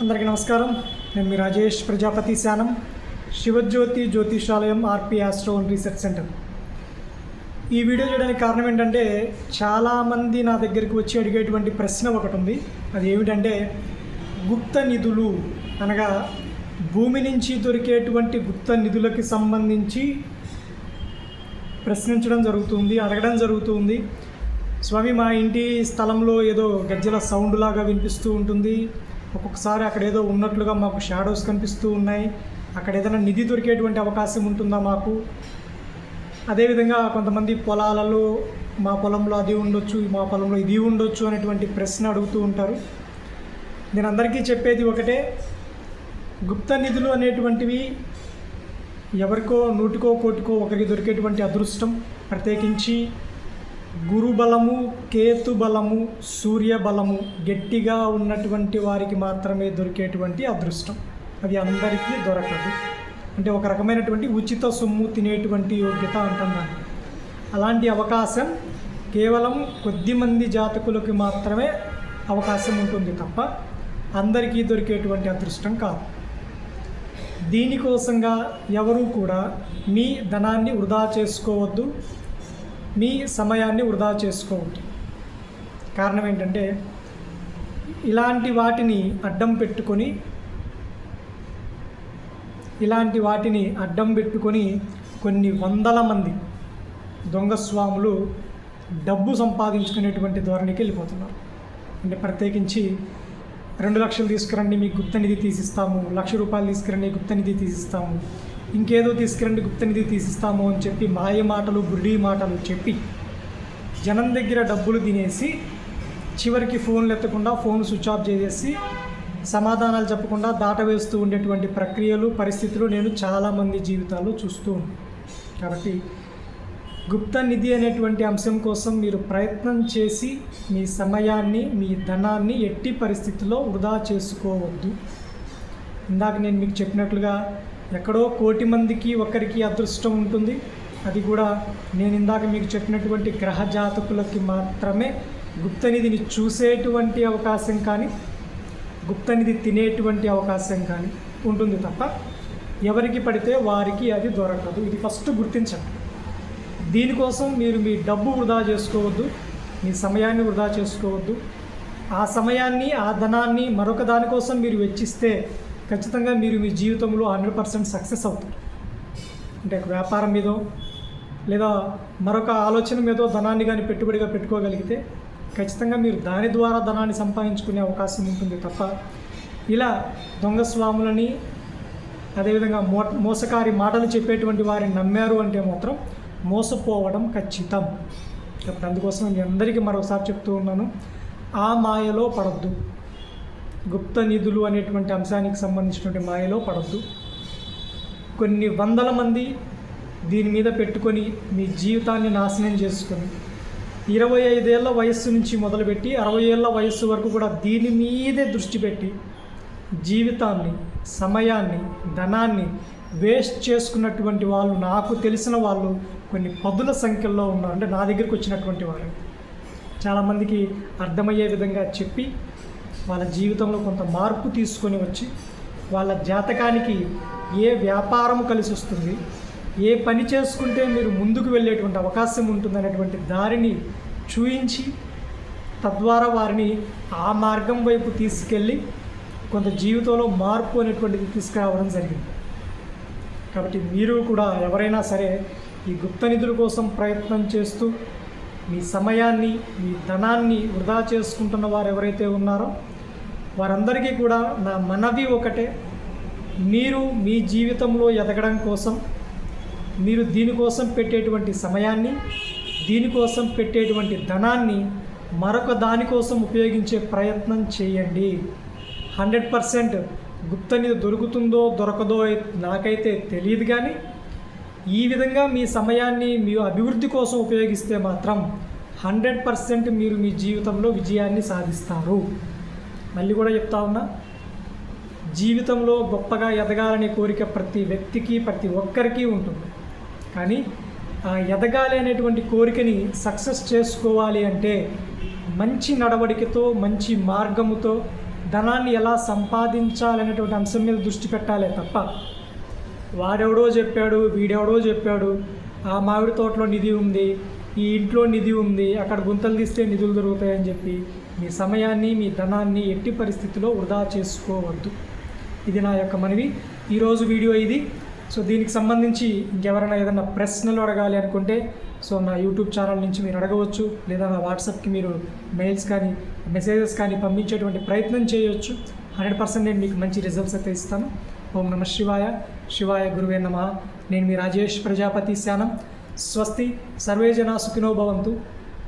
అందరికీ నమస్కారం. నేను మీ Rajesh Prajapati Shanam Shivajyoti Jyotishalayam RP astro and research centre. ఈ వీడియో చేయడానికి కారణం ఏంటంటే చాలామంది నా దగ్గరికి వచ్చి అడిగేటువంటి ప్రశ్న ఒకటి ఉంది అది ఏమిటంటే గుప్త నిధులు అనగా భూమి నుంచి దొరికేటువంటి గుప్త నిధులకి సంబంధించి ప్రశ్నించడం జరుగుతుంది అడగడం జరుగుతుంది. స్వామి మా ఇంటి స్థలంలో ఏదో గజ్జల సౌండ్ లాగా వినిపిస్తూ ఉంటుంది. ఒక్కొక్కసారి అక్కడ ఏదో ఉన్నట్లుగా మాకు షాడోస్ కనిపిస్తూ ఉన్నాయి. అక్కడ ఏదైనా నిధి దొరికేటువంటి అవకాశం ఉంటుందా మాకు? అదేవిధంగా కొంతమంది పొలాలలో మా పొలంలో అది ఉండొచ్చు మా పొలంలో ఇది ఉండొచ్చు అనేటువంటి ప్రశ్న అడుగుతూ ఉంటారు. నేను అందరికీ చెప్పేది ఒకటే గుప్త నిధులు అనేటువంటివి ఎవరికో నూటికో కోటికో ఒకరికి దొరికేటువంటి అదృష్టం. ప్రత్యేకించి గురుబలము కేతు బలము సూర్య బలము గట్టిగా ఉన్నటువంటి వారికి మాత్రమే దొరికేటువంటి అదృష్టం. అది అందరికీ దొరకదు. అంటే ఒక రకమైనటువంటి ఉచిత సొమ్ము తినేటువంటి యోగ్యత అంటున్నాను అలాంటి అవకాశం కేవలం కొద్దిమంది జాతకులకు జాతకులకి మాత్రమే అవకాశం ఉంటుంది తప్ప అందరికీ దొరికేటువంటి అదృష్టం కాదు. దీనికోసంగా ఎవరూ కూడా మీ ధనాన్ని వృధా చేసుకోవద్దు. మీ సమయాన్ని వృధా చేసుకోవద్దు. కారణం ఏంటంటే ఇలాంటి వాటిని అడ్డం పెట్టుకొని ఇలాంటి వాటిని అడ్డం పెట్టుకొని కొన్ని వందల మంది దొంగ స్వాములు డబ్బు సంపాదించుకునేటువంటి ధోరణికి వెళ్ళిపోతున్నారు. అంటే ప్రత్యేకించి రెండు లక్షలు తీసుకురండి మీకు గుప్త నిధి తీసిస్తాము లక్ష రూపాయలు తీసుకురండి గుప్త నిధి తీసిస్తాము ఇంకేదో తీసుకురండి గుప్త నిధి తీసిస్తాము అని చెప్పి మాయ మాటలు బుర్రి మాటలు చెప్పి జనం దగ్గర డబ్బులు తినేసి చివరికి ఫోన్లు ఎత్తకుండా ఫోన్ స్విచ్ ఆఫ్ చేసేసి సమాధానాలు చెప్పకుండా దాటవేస్తూ ఉండేటువంటి ప్రక్రియలు పరిస్థితులు నేను చాలామంది జీవితాల్లో చూస్తూ ఉన్నాను. కాబట్టి గుప్త నిధి అనేటువంటి అంశం కోసం మీరు ప్రయత్నం చేసి మీ సమయాన్ని మీ ధనాన్ని ఎట్టి పరిస్థితుల్లో వృధా చేసుకోవద్దు. ఇందాక నేను మీకు చెప్పినట్లుగా ఎక్కడో కోటి మందికి ఒకరికి అదృష్టం ఉంటుంది. అది కూడా నేను ఇందాక మీకు చెప్పినటువంటి గ్రహ జాతకులకి మాత్రమే. గుప్తనిధిని చూసేటువంటి అవకాశం కానీ గుప్తనిధి తినేటువంటి అవకాశం కానీ ఉంటుంది తప్ప ఎవరికి పడితే వారికి అది దొరకదు. ఇది ఫస్ట్ గుర్తించండి. దీనికోసం మీరు మీ డబ్బు వృధా చేసుకోవద్దు మీ సమయాన్ని వృధా చేసుకోవద్దు. ఆ సమయాన్ని ఆ ధనాన్ని మరొక దానికోసం మీరు వెచ్చిస్తే ఖచ్చితంగా మీరు మీ జీవితంలో హండ్రెడ్ పర్సెంట్ సక్సెస్ అవుతారు. అంటే వ్యాపారం మీదో లేదా మరొక ఆలోచన మీదో ధనాన్ని కానీ పెట్టుబడిగా పెట్టుకోగలిగితే ఖచ్చితంగా మీరు దాని ద్వారా ధనాన్ని సంపాదించుకునే అవకాశం ఉంటుంది తప్ప ఇలా దొంగ స్వాములని అదేవిధంగా మో మోసకారి మాటలు చెప్పేటువంటి వారిని నమ్మారు అంటే మాత్రం మోసపోవడం ఖచ్చితం. ఇప్పుడు అందుకోసం మీ అందరికీ మరొకసారి చెప్తూ ఉన్నాను ఆ మాయలో పడద్దు. గుప్త నిధులు అనేటువంటి అంశానికి సంబంధించినటువంటి మాయలో పడద్దు. కొన్ని వందల మంది దీని మీద పెట్టుకొని మీ జీవితాన్ని నాశనం చేసుకొని ఇరవై ఐదేళ్ళ వయస్సు నుంచి మొదలుపెట్టి అరవై ఏళ్ళ వయస్సు వరకు కూడా దీని మీదే దృష్టి పెట్టి జీవితాన్ని సమయాన్ని ధనాన్ని వేస్ట్ చేసుకున్నటువంటి వాళ్ళు నాకు తెలిసిన వాళ్ళు కొన్ని పదుల సంఖ్యలో ఉన్నారు. అంటే నా దగ్గరికి వచ్చినటువంటి వారు చాలామందికి అర్థమయ్యే విధంగా చెప్పి వాళ్ళ జీవితంలో కొంత మార్పు తీసుకొని వచ్చి వాళ్ళ జాతకానికి ఏ వ్యాపారం కలిసి వస్తుంది ఏ పని చేసుకుంటే మీరు ముందుకు వెళ్ళేటువంటి అవకాశం ఉంటుంది అనేటువంటి దారిని చూయించి తద్వారా వారిని ఆ మార్గం వైపు తీసుకెళ్ళి కొంత జీవితంలో మార్పు అనేటువంటిది తీసుకురావడం జరిగింది. కాబట్టి మీరు కూడా ఎవరైనా సరే ఈ గుప్త నిధుల కోసం ప్రయత్నం చేస్తూ మీ సమయాన్ని మీ ధనాన్ని వృధా చేసుకుంటున్న వారు ఎవరైతే ఉన్నారో వారందరికీ కూడా నా మనవి ఒకటే. మీరు మీ జీవితంలో ఎదగడం కోసం మీరు దీనికోసం పెట్టేటువంటి సమయాన్ని దీనికోసం పెట్టేటువంటి ధనాన్ని మరొక దానికోసం ఉపయోగించే ప్రయత్నం చేయండి. హండ్రెడ్ పర్సెంట్ గుప్తనిధి దొరుకుతుందో దొరకదో నాకైతే తెలియదు కానీ ఈ విధంగా మీ సమయాన్ని మీ అభివృద్ధి కోసం ఉపయోగిస్తే మాత్రం హండ్రెడ్ పర్సెంట్ మీరు మీ జీవితంలో విజయాన్ని సాధిస్తారు. మళ్ళీ కూడా చెప్తా ఉన్నా జీవితంలో గొప్పగా ఎదగాలనే కోరిక ప్రతి వ్యక్తికి ప్రతి ఒక్కరికి ఉంటుంది. కానీ ఆ ఎదగాలి అనేటువంటి కోరికని సక్సెస్ చేసుకోవాలి అంటే మంచి నడవడికతో మంచి మార్గముతో ధనాన్ని ఎలా సంపాదించాలనేటువంటి అంశం మీద దృష్టి పెట్టాలే తప్ప వాడెవడో చెప్పాడు వీడెవడో చెప్పాడు ఆ మామిడి తోటలో నిధి ఉంది ఈ ఇంట్లో నిధి ఉంది అక్కడ గుంతలు తీస్తే నిధులు దొరుకుతాయని చెప్పి మీ సమయాన్ని మీ ధనాన్ని ఎట్టి పరిస్థితిలో వృధా చేసుకోవద్దు. ఇది నా యొక్క మనవి. ఈరోజు వీడియో ఇది. సో దీనికి సంబంధించి ఇంకెవరైనా ఏదైనా ప్రశ్నలు అడగాలి అనుకుంటే సో నా యూట్యూబ్ ఛానల్ నుంచి మీరు అడగవచ్చు లేదా నా వాట్సాప్కి మీరు మెయిల్స్ కానీ మెసేజెస్ కానీ పంపించేటువంటి ప్రయత్నం చేయొచ్చు. హండ్రెడ్ పర్సెంట్ నేను మీకు మంచి రిజల్ట్స్ అయితే ఇస్తాను. ఓం నమ శివాయ. శివాయ గురువే నమ. నేను మీ రాజేష్ ప్రజాపతి శానం స్వస్తి. సర్వే జనా సుఖినో భవంతు.